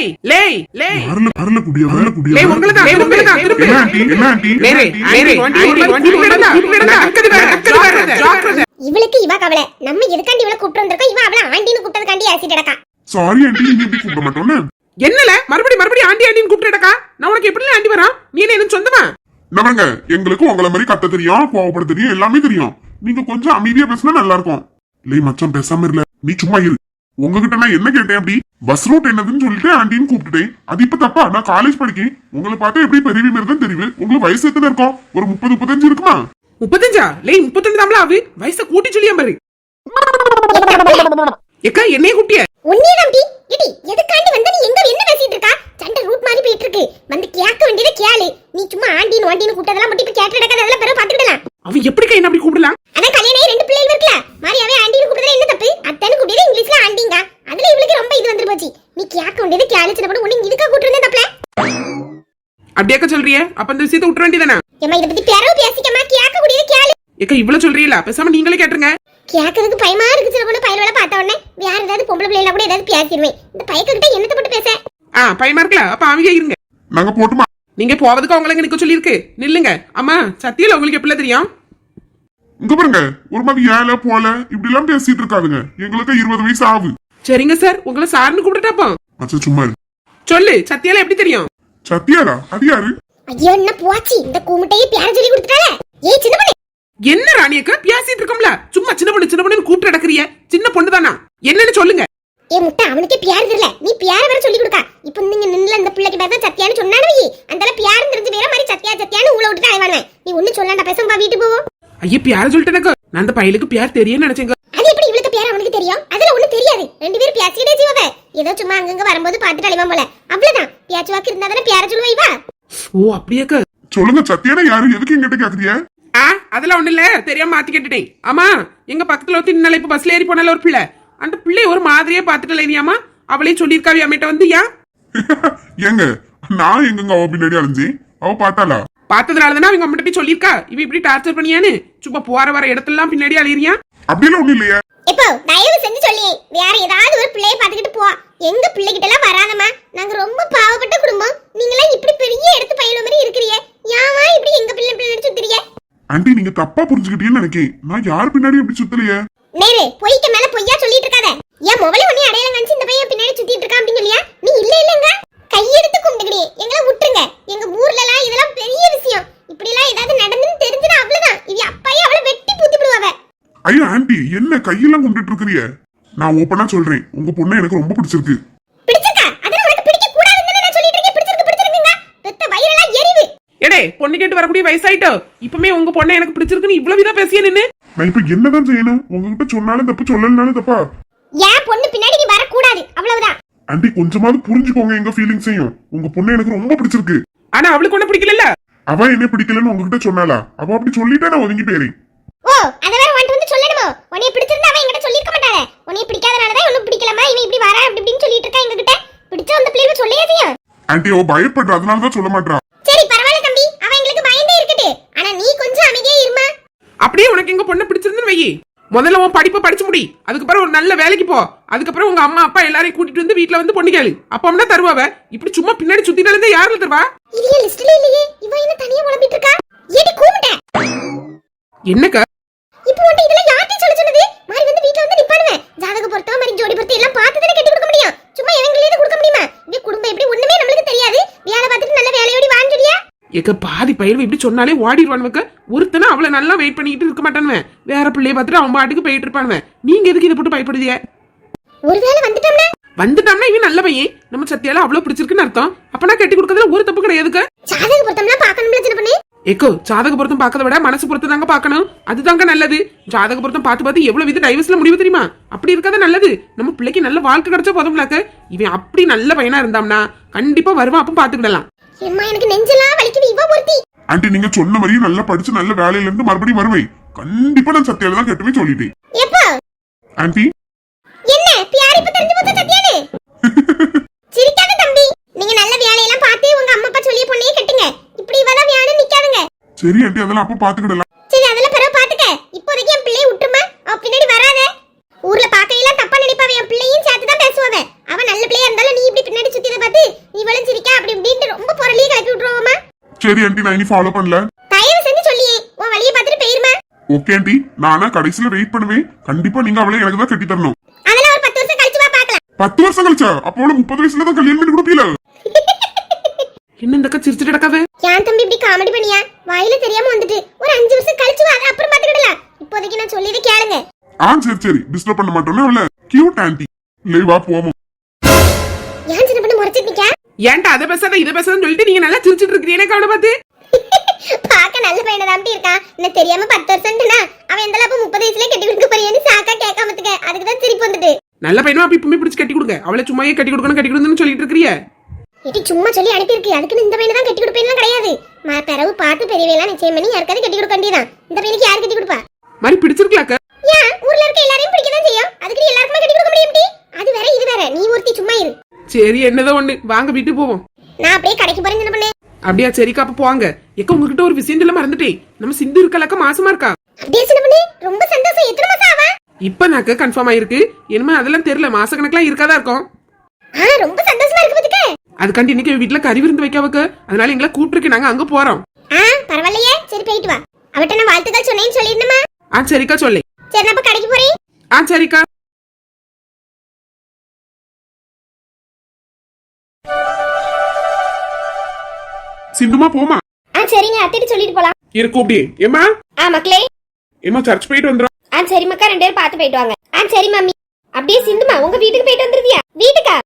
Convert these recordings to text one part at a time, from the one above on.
லேய் லேய் லேய். வரல வரல குடியா வரல குடியா. லேய் உங்களுக்கு தான் உங்களுக்கு தான் திரும்பி. என்ன ஆண்டி என்ன ஆண்டி? நேரே நேரே வண்டி வண்டி வேற வேற ஜாக்கிரதை. இவளுக்கு இவ கவலை. நம்ம எதுக்காண்டி இவளை கூப்பிட்டு வந்திருக்கோம்? இவ அவளை ஆண்டின்னு கூப்பிட்டதுக்காண்டி ஆசிட் அடக்கா சாரி ஆண்டி நீங்க எப்படி கூப்பிட மாட்டோம்னு என்னல? மறுபடி மறுபடி ஆண்டி ஆண்டின்னு கூப்பிட்டுடக்கா நான் உனக்கு எப்படி ஆண்டி வரான்? நீ என்ன சொந்தமா? நவங்க எங்களுக்கு உங்களை மாதிரி கத்த தெரியும் கோவப்பட தெரியும் எல்லாமே தெரியும். நீங்க கொஞ்சம் அமைதியா பேசினா நல்லா இருக்கும். லே மச்சான் பேசாம இல்ல நீ சும்மா இரு. உங்ககிட்ட நான் என்ன கேட்டேன் அப்படி? பஸ் ரூட் என்னதுன்னு சொல்லிட்டு ஆண்டின்னு கூப்பிட்டுட்டேன். அது இப்ப தப்பா? நான் காலேஜ் படிக்கேன். உங்களை பார்த்தா எப்படி பெரிய மாதிரி தான் தெரியுது. உங்களுக்கு வயசு எத்தனை இருக்கும்? ஒரு முப்பது முப்பத்தஞ்சு இருக்குமா? முப்பத்தஞ்சா? லேய் முப்பத்தஞ்சு தாமல ஆகு வயசை கூட்டி சொல்லியா பாரு. எக்கா என்னைய கூட்டிய உன்னே நம்பி இடி எதுக்காண்டி வந்த? நீ எங்க என்ன பேசிட்டு இருக்கா? சண்டை ரூட் மாதிரி போயிட்டு இருக்கு. வந்து கேட்க வேண்டியதை கேளு. நீ சும்மா ஆண்டின்னு வாண்டின்னு கூப்பிட்டதெல்லாம் மட்டும் இப்ப கேட்டு நடக்காத அதெல்லாம் பிறகு பாத்துக்கிடலாம் அவன் எப்படி கை அப்படி கூப்பிடலாம் அதான் கல்யாணம் ஆகி ரெண்டு பிள்ளைகள் இருக்குல்ல மாரியாவே ஆண்டின்னு கூப்பிட்டதுல என்ன தப்பு அத்தனை கூப்பிட்டது இங்கிலீஷ்ல ஆண்டிங்க அதுல இவளுக்கு ரொம்ப இது வந்துரு போச்சு நீ கேட்க வேண்டியது கேளு சின்ன பொண்ணு உன்னை இதுக்கா கூட்டு வந்தேன் தப்பல அப்படியாக்க சொல்றியே? அப்ப இந்த விஷயத்தை விட்டுற வேண்டியதானே ஏமா இத பத்தி பிறகு பேசிக்கமா கூடியது கேளு. எக்கா இவ்வளவு சொல்றீங்களா? பேசாம நீங்களே கேட்டுருங்க. கேட்கறதுக்கு பயமா இருக்கு சில பொண்ணு. பயிரோட பார்த்த உடனே வேற ஏதாவது பொம்பளை பிள்ளைல கூட ஏதாவது பேசிடுவேன். இந்த பையக்க கிட்ட என்னத்தை போட்டு பேச? ஆ பயமா இருக்கல அப்ப அவங்க இருங்க. நாங்க போட்டுமா? நீங்க போவதுக்கு அவங்கள நிக்க சொல்லியிருக்கு. நில்லுங்க. அம்மா சத்தியில உங்களுக்கு எப்படி தெரியும்? இங்க பாருங்க. ஒரு மாதிரி ஏல போல. இப்படி எல்லாம் பேசிட்டு இருக்காதுங்க. எங்களுக்கு இருபது வயசு ஆகுது சரிங்க சார். உங்களை சார்னு கூப்பிட்டுட்டாப்போ மச்சா சும்மா சொல்லு சத்தியால எப்படி தெரியும்? சத்தியாரா அது யாரு ஐயோ என்ன போச்சு? இந்த கூமுட்டையே பேர சொல்லி கொடுத்துட்டால ஏய் சின்ன பொண்ணு. என்ன ராணியக்கா பேசிட்டு இருக்கோம்ல. சும்மா சின்ன பொண்ணு சின்ன பொண்ணு கூப்பிட்டு நடக்கிறிய. சின்ன பொண்ணு தானா? என்னன்னு சொல்லுங்க. ஏ முட்டை அவனுக்கே பியார் தெரியல. நீ பியார வேற சொல்லி கொடுக்கா. இப்போ நீங்க நின்னல அந்த பிள்ளைக்கு பேர் தான் சத்தியான்னு சொன்னானு வை. அந்த பியார் தெரிஞ்சு வேற மாதிரி சத்தியா சத்தியான்னு ஊழ விட்டுட்டு அலைவானுவேன் நீ ஒண்ணு சொல்லாண்டா பேசாம வா வீட்டுக்கு போவோம் ஐயா பியார சொல்லிட்டேனக்கா நான் அந்த பையலுக்கு பியார் தெரியும் நினைச்சேங்க அது எப்படி இவளுக்கு பேர் அவனுக்கு தெரியும்? அதுல ஒண்ணு தெரியாது. ரெண்டு பேரும் பேசிக்கிட்டே ஜீவவ ஏதோ சும்மா அங்கங்க வரும்போது பாத்துட்டு அலைவான் போல. பேர சொல்லுவா இவா ஓ அப்படியாக்கா சொல்லுங்க சத்தியானா யாரு? எதுக்கு எங்கிட்ட கேக்குறிய ஆ அதெல்லாம் ஒண்ணு இல்ல. தெரியாம மாத்தி கேட்டுட்டேன். ஆமா எங்க பக்கத்துல ஒருத்தி நின்னால இப்ப பஸ்ல ஏறி போனால ஒரு பிள்ளை. அந்த பிள்ளை ஒரு மாதிரியே பாத்துட்டு இல்லையாமா அவளையும் சொல்லியிருக்காவி அம்மிட்ட வந்து ஏன் ஏங்க நான் எங்கங்க அவ பின்னாடி அலைஞ்சேன்? அவ பார்த்தாளா? பார்த்ததுனால தானே அவங்க அம்மிட்ட போய் சொல்லியிருக்கா? இவ இப்படி டார்ச்சர் பண்ணியான்னு? சும்மா போற வர இடத்தெல்லாம் பின்னாடி அலையிறியா? அப்படியெல்லாம் ஒண்ணும் இல்லையே. இப்போ தயவு செஞ்சு சொல்லி வேற ஏதாவது ஒரு பிள்ளைய பாத்துக்கிட்டு போ எங்க பிள்ளைகிட்ட எல்லாம் வராதம்மா நாங்க ரொம்ப பாவப்பட்ட குடும்பம் நீங்களாம் இப்படி பெரிய எடுத்து பயில மாதிரி இருக்கிறீங்க யாவா இப்படி எங்க பிள்ளை பிள்ளை சுத்துறீங்க ஆண்டி நீங்க தப்பா புரிஞ்சுக்கிட்டீங்கன்னு நினைக்கேன். நான் யார் பின்னாடி இப்படி சுத்தலையே? நேரு பொய்க்கு மேல பொய்யா சொல்லிட்டு இருக்காத. ஏன் மொபைல உன்னை அடையாளம் காமிச்சு இந்த பையன் பின்னாடி சுத்திட்டு இருக்கான் அப்படின்னு சொல்லியா? நீ இல்ல இல்லங்க. கையெடுத்து கும்பிட்டுக்கிடி எங்களை விட்டுருங்க. எங்க ஊர்ல எல்லாம் இதெல்லாம் பெரிய விஷயம். இப்படி எல்லாம் ஏதாவது நடந்துன்னு தெரிஞ்சுனா அவ்வளவுதான். இவ அப்பாயே அவளை வெட்டி பூத்தி விடுவாவ. ஐயோ ஆண்டி என்ன கையெல்லாம் கும்பிட்டு இருக்கிறிய? நான் ஓப்பனா சொல்றேன். உங்க பொண்ணை எனக்கு ரொம்ப பிடிச்சிருக்கா அதெல்லாம் உனக்கு பிடிக்க கூடாதுன்னு நான் சொல்லிட்டு இருக்கேன் பிடிச்சிருக்கு பிடிச்சிருக்குங்க பெத்த வயிறெல்லாம் எரிவு எடே பொண்ணு கேட்டு வரக்கூடிய வயசாயிட்டோ? இப்பமே உங்க பொண்ணை எனக்கு பிடிச்சிருக்குன்னு இவ்வளவு விதா பேசிய நின்னு? நான் இப்ப என்னதான் செய்யணும்? உங்ககிட்ட சொன்னாலும் தப்பு சொல்லலனாலும் தப்பா? ஏன் பொண்ணு பின்னாடி நீ வரக்கூடாது. அவ்வளவுதான். ஆண்டி கொஞ்சமாவது புரிஞ்சுக்கோங்க எங்க ஃபீலிங்ஸையும் உங்க பொண்ணை எனக்கு ரொம்ப பிடிச்சிருக்கு. ஆனா அவளுக்கு ஒண்ணு பிடிக்கல அவ என்ன பிடிக்கலன்னு உங்ககிட்ட சொன்னாளா? அவ அப்படி சொல்லிட்டா நான் ஒதுங்கி போயிறேன். ஓ அத வேற வந்துட்டு வந்து சொல்லணுமோ? உன்னைய பிடிச்சிருந்தா அவன் என்கிட்ட சொல்லிருக்க மாட்டாளே. உன்னைய பிடிக்காதனால தான் உனக்கு பிடிக்கலமா இவன் இப்படி வரா அப்படி இப்படின்னு சொல்லிட்டு இருக்கா எங்ககிட்ட? பிடிச்ச அந்த பிள்ளைங்க சொல்லியே செய்யும். ஆண்டி அவ பயப்படுற. அதனால தான் சொல்ல மாட்டா சரி பரவாயில்ல தம்பி அவன் எங்களுக்கு பயந்தே இருக்கட்டு ஆனா நீ கொஞ்சம் அமைதியா இருமா. அப்படியே உனக்கு எங்க பொண்ணை பிடிச்சிருந்துன்னு வையி. முதல்ல உன் படிப்பை படிச்சு முடி. அதுக்கப்புறம் ஒரு நல்ல வேலைக்கு போ. அதுக்கப்புறம் உங்க அம்மா அப்பா எல்லாரையும் கூட்டிட்டு வந்து வீட்ல வந்து பொண்ணு கேளு. அப்பம்னா தருவாவ இப்படி சும்மா பின்னாடி சுத்திட்டு இருந்தா யாருல தருவா? ஏன் லிஸ்ட்ல இல்லையே. இவன் என்ன தனியா உழம்பிட்டு இருக்கா? ஏடி கூமிட்ட என்னக்கா? இப்போ உன்ட்ட இதெல்லாம் யார்கிட்ட சொல்ல சொன்னது? மாதிரி வந்து வீட்ல வந்து நிப்பானுவேன் ஜாதக பொருத்தம் மாதிரி ஜோடி பொருத்தம் எல்லாம் பார்த்து தானே கட்டி கொடுக்க முடியும். சும்மா எவங்களே கொடுக்க முடியுமா இப்படி குடும்பம் எப்படி ஒண்ணுமே நம்மளுக்கு தெரியாது வேலை பார்த்துட்டு நல்ல வேலையோடி வான்னு ஏக்க பாதி பயிர் இப்படி சொன்னாலே ஓடிடுவானுவக்க ஒருத்தனை அவளை நல்லா வெயிட் பண்ணிக்கிட்டு இருக்க மாட்டானுவன் வேற பிள்ளைய பார்த்துட்டு அவன் பாட்டுக்கு போயிட்டு இருப்பானுவன் நீங்க எதுக்கு இதை போட்டு பயப்படுதிய? ஒருவேளை வந்துட்டோம்னா? வந்துட்டான்னா இவன் நல்ல பையன் நம்ம சத்தியால அவ்வளவு பிடிச்சிருக்குன்னு அர்த்தம். அப்பனா கட்டி கொடுக்கறதுல ஒரு தப்பு கிடையாதுக்க ஜாதக பொருத்தம்லாம் பார்க்கணும்ல சின்ன பொண்ணு? ஏக்கோ ஜாதக பொருத்தம் பார்க்கறத விட மனசு பொறுத்து தாங்க பார்க்கணும். அதுதாங்க நல்லது. ஜாதக பொருத்தம் பார்த்து பார்த்து எவ்வளவு வித டைவர்ஸ்ல முடிவு தெரியுமா? அப்படி இருக்காத நல்லது. நம்ம பிள்ளைக்கு நல்ல வாழ்க்கை கிடைச்சா போதும்லாக்க இவன் அப்படி நல்ல பையனா இருந்தாம்னா கண்டிப்பா வருவான் அப்ப பாத்துக்கிடலாம் எம்மா எனக்கு நெஞ்செல்லாம் வலிக்குது. இவ ஒருத்தி. ஆண்டி நீங்க சொன்ன மாதிரியே நல்லா படிச்சு நல்ல வேலையில இருந்து மறுபடியும் வருவேன். கண்டிப்பா நான் சத்தியால தான் கட்டுவே சொல்லிட்டேன். எப்போ? ஆண்டி? என்ன? பியார் இப்ப தெரிஞ்சு போச்சா சத்தியானு சிரிக்காத தம்பி. நீங்க நல்ல வேலையெல்லாம் பார்த்து உங்க அம்மா அப்பா சொல்லிய பொண்ணையே கட்டுங்க. இப்படி இவதான் வேணும் நிக்காதுங்க. சரி ஆண்டி அதெல்லாம் அப்ப பாத்துக்கிடலாம் சரி அதெல்லாம் பிறகு பாத்துக்க இப்போதைக்கு என் பிள்ளைய விட்டுருமா அவ பின்னாடி வராத ஊர்ல பாக்கையெல்லாம் தப்பா நினைப்பாவ என் பிள்ளையும் சேர்த்து தான் பேசுவாவ அவன் நல்ல பிள்ளையா இருந்தாலும் நீ இப்படி பின்னாடி சுத்தி சரி ஆண்டி நான் இனி ஃபாலோ பண்ணல. தயவு செஞ்சு சொல்லியே உன் வழியை பார்த்துட்டு போயிருமா? ஓகே ஆண்டி நானா கடைசியில வெயிட் பண்ணுவேன். கண்டிப்பா நீங்க அவளை எனக்கு தான் கட்டி தரணும் அதெல்லாம் ஒரு பத்து வருஷம் கழிச்சு வா பார்க்கலாம். பத்து வருஷம் கழிச்சா? அப்போ அவளை முப்பது வயசுல தான் கல்யாணம் பண்ணி கொடுப்பீல? என்ன இந்த அக்கா சிரிச்சுட்டு கிடக்காவ ஏன் தம்பி இப்படி காமெடி பண்ணியா? வாயில தெரியாம வந்துட்டு ஒரு அஞ்சு வருஷம் கழிச்சு வா அதை அப்புறம் பாத்துக்கிடலாம் இப்போதைக்கு நான் சொல்லிட்டு கேளுங்க. ஆ சரி சரி. டிஸ்டர்ப் பண்ண மாட்டோம்னா அவள கியூட் ஆண்டி இல்லை வா போவோம். ஏன் சின்ன பண்ணி முறைச்சிட்டு நிக்கா ஏன்டா அதை பேசாத இதை பேசாதன்னு சொல்லிட்டு நீங்க நல்லா சிரிச்சிட்டு இருக்கிறீங்க. அவனை பார்த்து பார்க்க நல்ல பையனை தான் இருக்கான். என்ன தெரியாம பத்து வருஷம்னா அவன் எந்த அப்ப முப்பது வயசுலயே கட்டி கொடுக்க போறியன்னு சாக்கா கேட்காமத்துக்க அதுக்கு தான் சிரிப்பு வந்துட்டு. நல்ல பையனும் அப்ப இப்பவுமே பிடிச்சு கட்டி கொடுங்க. அவளை சும்மாயே கட்டி கொடுக்கணும் கட்டி கொடுக்கணும்னு சொல்லிட்டு இருக்கிறிய. இடி சும்மா சொல்லி அனுப்பியிருக்கு அதுக்குன்னு இந்த பையனை தான் கட்டி கொடுப்பேன்லாம் கிடையாது. ம- பிறகு பார்த்து பெரியவையெல்லாம் நிச்சயம் பண்ணி யாருக்காவது கட்டி கொடுக்க வேண்டியதான் இந்த பையனுக்கு யார் கட்டி கொடுப்பா? மாதிரி பிடிச்சிருக்கலாக்க ஏன்? ஊர்ல இருக்க எல்லாரையும் பிடிக்க தான் செய்யும். அதுக்கு எல்லாருக்குமே கட்டி கொடுக்க முடியும்? அது வேற இது வேற. நீ ஒருத்தி சும்மா இரு. சரி என்னதோ ஒண்ணு. வாங்க வீட்டுக்கு போவோம். நான் அப்படியே கடைக்கு போறேன் சின்ன பண்ணு. அப்படியா சரிக்கா அப்ப போவாங்க எக்க உங்ககிட்ட ஒரு விஷயம் சொல்ல மறந்துட்டேன். நம்ம சிந்து இருக்கலக்கா மாசமா இருக்கா? ரொம்ப சந்தோஷம். எத்தனை மாசம் ஆவா? இப்ப நாக்கு கன்ஃபார்ம் ஆயிருக்கு. இனிமே அதெல்லாம் தெரியல மாச கணக்கெல்லாம் இருக்காதா இருக்கும்? ரொம்ப சந்தோஷமா இருக்கு பாத்துக்க. அதுக்காண்டி இன்னைக்கு வீட்டுல கறி விருந்து வைக்காவக்க அதனால எங்களை கூப்பிட்டுருக்கு நாங்க அங்க போறோம். ஆ பரவாயில்லையே. சரி போயிட்டு வா. அவட்ட நான் வாழ்த்துக்கள் சொன்னேன்னு சொல்லிருந்தமா ஆ சரிக்கா சொல்லு. சரி நான் கடைக்கு போறேன். ஆ சரிக்கா. சிந்துமா போமா? ஆ சரிங்க. அத்திட்டு சொல்லிட்டு போலாம். இருக்கும் அப்படி ஏமா ஆ மக்களே. ஏமா சர்ச் போயிட்டு வந்துடும் ஆ சரி மக்கா. ரெண்டு பேரும் பார்த்து போயிட்டு வாங்க. ஆ சரி மம்மி. அப்படியே சிந்துமா உங்க வீட்டுக்கு போயிட்டு வந்துருதியா? வீட்டுக்கா?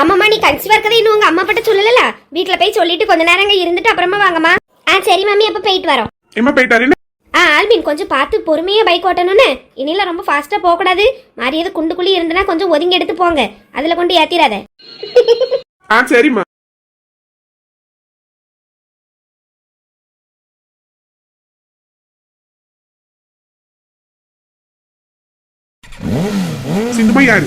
ஆமாம்மா நீ கன்சீவா இருக்கதை இன்னும் உங்க அம்மா பட்ட சொல்லல? வீட்ல போய் சொல்லிட்டு கொஞ்ச நேரம் அங்க இருந்துட்டு அப்புறமா வாங்கம்மா. ஆ சரி மம்மி. அப்ப போயிட்டு வரோம். ஏமா போயிட்டாரு ஆ ஆல்பின் கொஞ்சம் பார்த்து பொறுமையா பைக் ஓட்டணும்னு. இனில ரொம்ப ஃபாஸ்டா போக கூடாது மாறியது குண்டு குழி இருந்தனா கொஞ்சம் ஒதுங்கி எடுத்து போங்க. அதுல கொண்டு ஏத்திராத. ஆ சரிம்மா. சிந்துமா யாரு?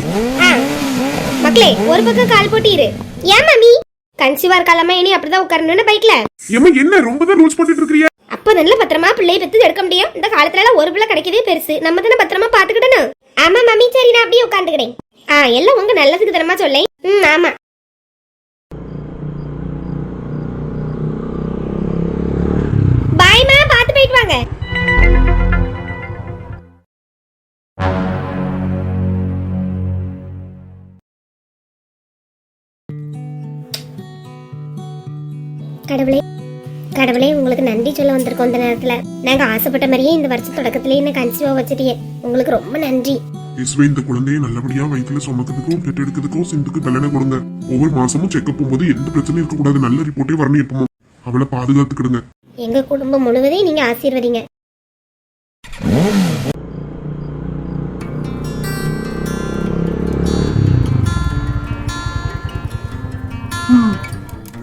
மக்களே ஒரு பக்கம் கால் போட்டு இரு ஏன் மம்மி கன்சீவா இருக்காலாமா இனி அப்படிதான் உட்காரணும்னு பைக்ல. ஏமா என்ன? ரொம்ப தான் ரூல்ஸ் போட்டுட்டு இருக்கிறியா? அப்போ நல்ல பத்திரமா பிள்ளையை பெத்து எடுக்க முடியும். இந்த காலத்துல எல்லாம் ஒரு பிள்ளை கிடைக்கதே பெருசு. நம்ம தானே பத்திரமா பாத்துக்கிடணும் ஆமா மம்மி சரி நான் அப்படியே உட்காந்துக்கிறேன் ஆ எல்லாம் உங்க நல்லதுக்கு தரமா சொல்லேன். ம் ஆமா. கடவுளே. கடவுளே உங்களுக்கு நன்றி சொல்ல வந்திருக்கோம் இந்த நேரத்துல. நாங்க ஆசைப்பட்ட மாதிரியே இந்த வருஷ தொடக்கத்திலேயே என்ன கன்சீவா வச்சிட்டீங்க உங்களுக்கு ரொம்ப நன்றி. இஸ்வே இந்த குழந்தையை நல்லபடியா வயிற்றுல சுமக்கிறதுக்கும் பெற்றெடுக்கிறதுக்கும் சிந்துக்கு கல்யாணம் கொடுங்க. ஒவ்வொரு மாசமும் செக்அப் போகும்போது எந்த பிரச்சனையும் இருக்கக்கூடாது. நல்ல ரிப்போர்ட்டே வரணும் எப்பவும் அவளை பாதுகாத்துக்கிடுங்க. எங்க குடும்பம் முழுவதையும் நீங்க ஆசீர்வதிங்க.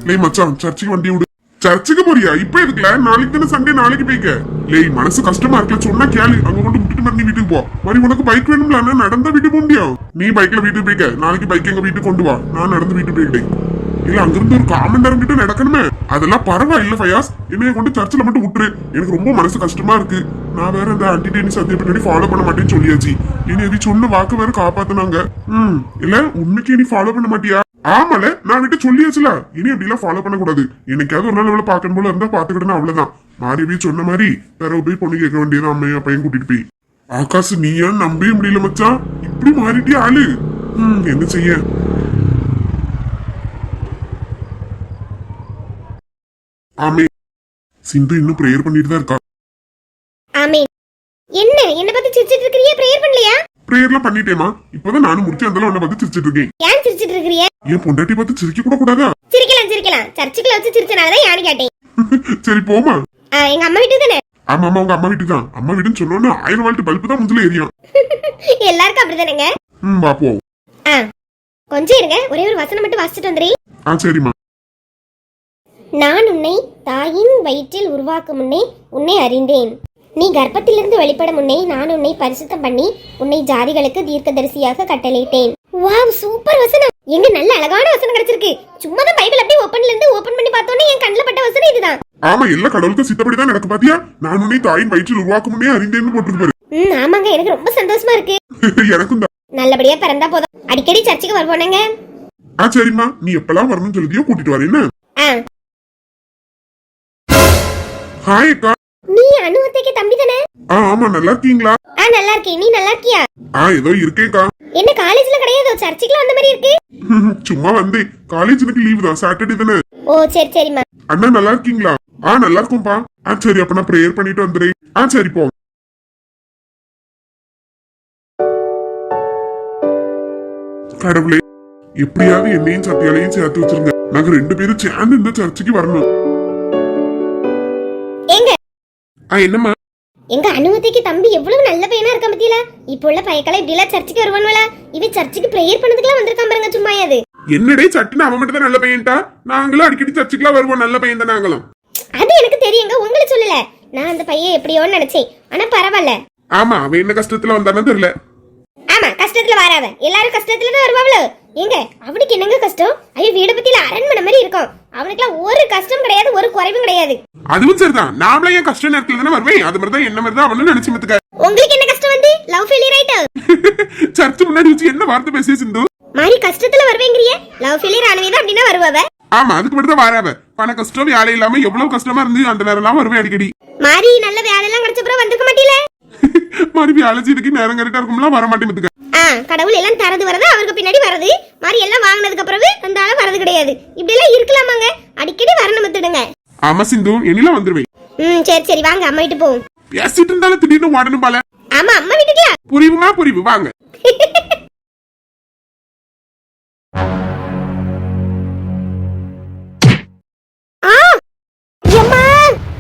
லே மச்சான் சர்ச்சுக்கு வண்டி விடு. சர்ச்சுக்கு போறியா? இப்ப எதுக்குல? நாளைக்கு தானே சண்டே நாளைக்கு போய்க்க. லேய் மனசு கஷ்டமா இருக்கல சொன்னா கேளு. அங்க கொண்டு விட்டுட்டு மறுபடியும் வீட்டுக்கு போ. மாதிரி உனக்கு பைக் வேணும்ல ஆனா நடந்தா வீட்டுக்கு போக முடியும். நீ பைக்ல வீட்டுக்கு போய்க்க. நாளைக்கு பைக் எங்க வீட்டுக்கு கொண்டு வா. நான் நடந்து வீட்டுக்கு போய்க்கிட்டேன் இல்ல அங்கிருந்து ஒரு காமன் நேரம் கிட்ட நடக்கணுமே? அதெல்லாம் பரவாயில்ல ஃபயாஸ். என்னைய கொண்டு சர்ச்சில் மட்டும் விட்டுரு. எனக்கு ரொம்ப மனசு கஷ்டமா இருக்கு. நான் வேற இந்த ஆன்டி டேனி அதே பின்னாடி ஃபாலோ பண்ண மாட்டேன்னு சொல்லியாச்சு. இனி எது சொன்ன வாக்கு வேற காப்பாத்துனாங்க. ம் இல்ல உண்மைக்கு நீ ஃபாலோ பண்ண மாட்டியா? ஆமால நான் விட்டு சொல்லியாச்சுல. இனி அப்படி எல்லாம் ஃபாலோ பண்ணக்கூடாது. என்னைக்காவது ஒரு நாள் இவ்வளவு பார்க்கணும் போல இருந்தா பாத்துக்கிட்டேன்னா அவ்வளவுதான். மாறியவே சொன்ன மாதிரி பிறகு போய் பொண்ணு கேட்க வேண்டியது அம்மையா பையன் கூட்டிட்டு போய். ஆகாஷ் நீயா? நம்பவே முடியல மச்சான். இப்படி மாறிட்டே ஆளு? ம் என்ன செய்ய? ஆமே சிந்து இன்னும் பிரேயர் பண்ணிட்டு தான் இருக்கா? ஆமே. என்ன? என்ன பத்தி சிரிச்சிட்டு இருக்கிறீங்க பிரேயர் பண்ணலையா? ப்ரேயர்லாம் பண்ணிட்டேமா இப்பதான் நானும் முடிச்சு அந்த உன்னை பார்த்து சிரிச்சிட்டு இருக்கேன். ஏன் சிரிச்சிட்டு இருக்கிறீங்க? என் பொண்டாட்டி பார்த்து சிரிக்க கூட கூடாதா? சிரிக்கலாம் சிரிக்கலாம். சர்ச்சுக்குள்ள வச்சு சிரிச்சனாலதான் யானு கேட்டேன். சரி போமா எங்க அம்மா வீட்டுக்கு தானே? ஆமா ஆமா உங்க அம்மா வீட்டுக்கு தான் அம்மா வீடுன்னு சொன்னோன்னு ஆயிரம் வால்ட்டு பல்பு தான் முஞ்சில எரியும். எல்லாருக்கும் அப்படிதானேங்க? ம் வா போ. கொஞ்சம் இருங்க. ஒரே ஒரு வசனம் மட்டும் வாசிச்சுட்டு வந்துடுறேன் ஆ சரிம்மா. நான் உன்னை தாயின் வயிற்றில் உருவாக்கும் முன்னே உன்னை அறிந்தேன். நீ கர்ப்பத்திலிருந்து வெளிப்பட முன்னே நான் உன்னை பரிசுத்தம் பண்ணி உன்னை ஜாதிகளுக்கு தீர்க்கதரிசியாக கட்டளையிட்டேன். வாவ் சூப்பர் வசனம். எங்க நல்ல அழகான வசனம் கிடைச்சிருக்கு. சும்மா தான் பைபிள் அப்படியே ஓபன்ல இருந்து ஓபன் பண்ணி பார்த்தோன்னே என் கண்ணில் பட்ட வசனம் இதுதான். ஆமா எல்லா கடவுளுக்கும் சித்தப்படி தான் எனக்கு பாத்தியா? நான் உன்னை தாயின் வயிற்றில் உருவாக்கும் முன்னே அறிந்தேன்னு போட்டிருக்கு பாரு. ம் ஆமாங்க எனக்கு ரொம்ப சந்தோஷமா இருக்கு. எனக்கும் தான். நல்லபடியா பிறந்தா போதும். அடிக்கடி சர்ச்சுக்கு வருவோனங்க. ஆ சரிம்மா. நீ எப்பெல்லாம் வரணும்னு சொல்லியோ கூட்டிட்டு வரேன் ஹாய் அக்கா. நீ அனுவத்தைக்கு தம்பி தானே? ஆ ஆமா நல்லா இருக்கீங்களா ஆ நல்லா இருக்கேன் நீ நல்லா இருக்கியா ஆ ஏதோ இருக்கேக்கா. என்ன காலேஜ்ல கிடையாது சர்ச்சுக்குலாம் அந்த மாதிரி இருக்கு? சும்மா வந்தேன். காலேஜ் எனக்கு லீவு தான் சாட்டர்டே தானே? ஓ சரி சரிம்மா. அண்ணா நல்லா இருக்கீங்களா ஆ நல்லா இருக்கும்பா ஆ சரி அப்ப நான் ப்ரேயர் பண்ணிட்டு வந்துடுறேன். ஆ சரி போ. கடவுளே எப்படியாவது என்னையும் சத்தியாலையும் சேர்த்து வச்சிருங்க. நாங்க ரெண்டு பேரும் சேர்ந்து இந்த சர்ச்சுக்கு வரணும். ஆ என்னம்மா? எங்க அனுமதிக்கு தம்பி எவ்வளவு நல்ல பையனா இருக்க பத்தியில? இப்போ உள்ள பையக்கெல்லாம் இப்படி எல்லாம் சர்ச்சுக்கு வருவானுவல இவன் சர்ச்சுக்கு பிரேயர் பண்ணதுக்குலாம் வந்திருக்கான் பாருங்க சும்மா அது என்னடே சட்டுன்னு அவன் மட்டும் தான் நல்ல பையன்டா நாங்களும் அடிக்கடி சர்ச்சுக்குலாம் வருவோம் நல்ல பையன் தான் நாங்களும். அது எனக்கு தெரியுங்க உங்களுக்கு சொல்லல. நான் அந்த பையன் எப்படியோன்னு நினைச்சேன் ஆனா பரவாயில்ல. ஆமா அவன் என்ன கஷ்டத்துல வந்தானு தெரியல. ஆமா கஷ்டத்துல வராவ. எல்லாரும் கஷ்டத்துல தான் வருவாங்களோ எங்க அவனுக்கு என்னங்க கஷ்டம்? ஐயோ வீட பத்தியில அரண்மனை மாதிரி இருக்கும். அவனுக்குலாம் ஒரு கஷ்டம் கிடையாது ஒரு குறைவும் கிடையாது. அதுவும் சரிதான். நாமளே என் கஷ்ட நேரத்துல தானே வருவேன்? அது மாதிரி தான் என்ன மாதிரி தான் அவனும் நினைச்சு மத்துக்க உங்களுக்கு என்ன கஷ்டம் வந்து? லவ் ஃபெயிலியர் ஆயிட்டு? சர்ச்சு முன்னாடி வச்சு என்ன வார்த்தை பேசிய சிந்து? மாதிரி கஷ்டத்துல வருவேங்கிறிய? லவ் ஃபெயிலியர் ஆனவே தான் அப்படின்னா வருவாவ ஆமா அதுக்கு மட்டும் தான் வராவ பண கஷ்டம் வேலை இல்லாம எவ்வளவு கஷ்டமா இருந்து அந்த நேரம் எல்லாம் வருவேன் அடிக்கடி. மாறி நல்ல வேலையெல்லாம் கிடைச்ச அப்புறம் வந்திருக்க மாட்டீல? மறுபடியும் அழைச்சிருக்கு நேரம் கரெக்டா இருக்கும்லாம் வர மத்துக்க ஆ கடவுள் எல்லாம் தரது வரது அவருக்கு பின்னாடி வரது. மாதிரி எல்லாம் வாங்கினதுக்கு அப்புறம் தந்தாலும் வரது கிடையாது. இப்படி எல்லாம் இருக்கலாமாங்க? அடிக்கடி வரணும் மத்துடுங்க ஆமா சிந்து எண்ணிலாம் வந்துருவேன். ம் சரி சரி வாங்க அம்மா வீட்டு போவோம். பேசிட்டு இருந்தாலும் திடீர்னு ஓடணும் போல. ஆமா அம்மா வீட்டுக்கா? புரியுமா புரியுது வாங்க.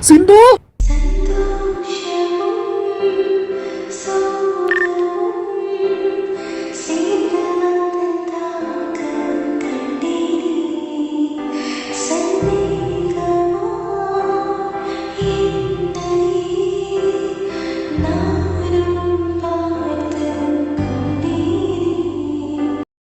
சிந்து!